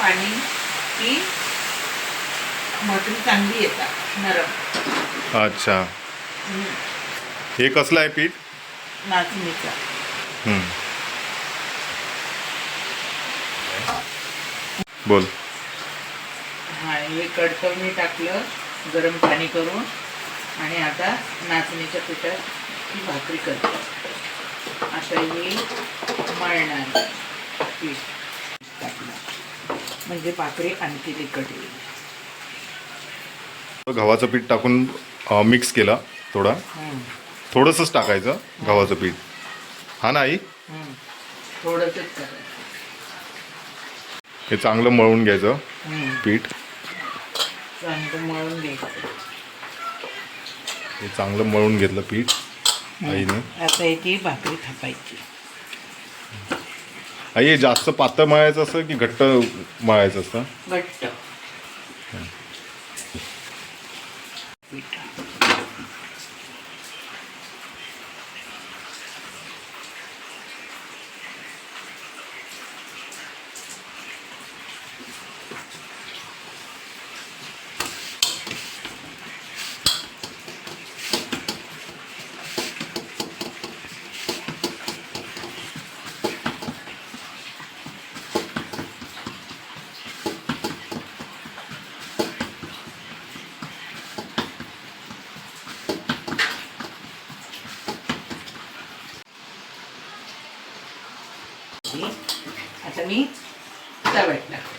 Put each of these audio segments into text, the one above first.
पाणी की भाकरी चांगली येतात नरम. अच्छा. हम्म. हे कसलं आहे पीठ? नाचणीचा. हम्म. बोल. हा हे कडतं मी टाकलं गरम पाणी करून आणि आता नाचणीच्या पिठात ही भाकरी करतो. आता ही मळणार पीठ. टाकलं म्हणजे भाकरी आणखी तिखट येईल. गव्हाचं पीठ टाकून मिक्स केला थोडा. थोडंसंच टाकायचं गव्हाचं पीठ. हा ना आई. थोडंसंच हे चांगलं मळून घ्यायचं. पीठ. चांगलं मळून घ्यायचं. हे चांगलं मळून घेतलं पीठ आईने. आता याची भाकरी थापायची. हे जास्त पातळ मळायचं असतं की घट्ट मळायचं असतं घट्ट. आता मी तव्यात टाकते.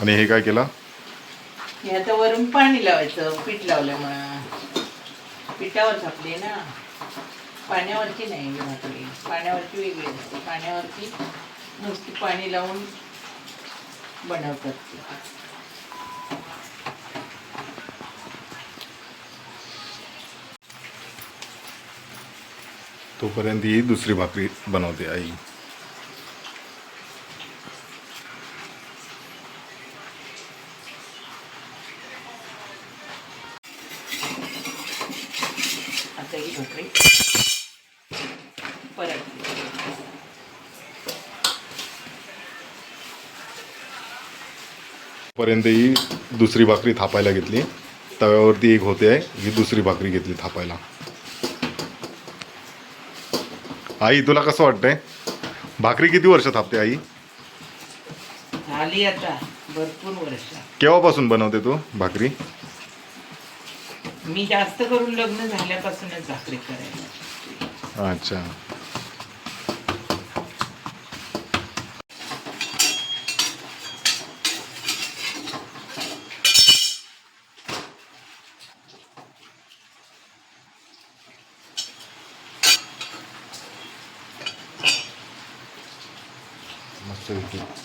आणि हे काय केलं? हे आता वरून पाणी लावायचं पीठ लावल्यामुळं पिठावर थापली ना. पाण्यावरची नाही भाकरी पाण्यावरची वेगळी असते. पाण्यावरची नुसती पाणी लावून बनवतात तोपर्यंत ही दुसरी भाकरी बनवते आई. आता ही भाकरी. परत. पर्यंत ही दुसरी भाकरी थापायला घेतली. तव्यावरती एक होते आहे ही दुसरी भाकरी घेतली थापायला. आई तुला कसं वाटतंय? भाकरी किती वर्ष थापते आई? झाली आता भरपूर वर्ष. केव्हापासून बनवते तू भाकरी? मी जास्त करून लग्न झाल्यापासूनच भाकरी करायला अच्छा.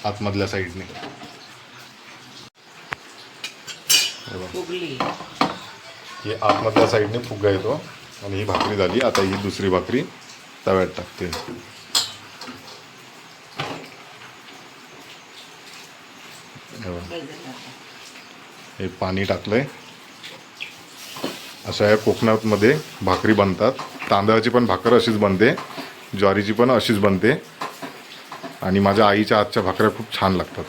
आतमधल्या साईडने. हे आतमधल्या साईडने फुगा येतो आणि ही भाकरी झाली. आता ही दुसरी भाकरी तव्यात टाकते. हे. हे पाणी टाकलंय. अशा या कोकणातमध्ये भाकरी बनतात. तांदळाची पण भाकर अशीच बनते. ज्वारीची पण अशीच बनते. आणि माझ्या आईच्या आजच्या भाकऱ्या खूप छान लागतात.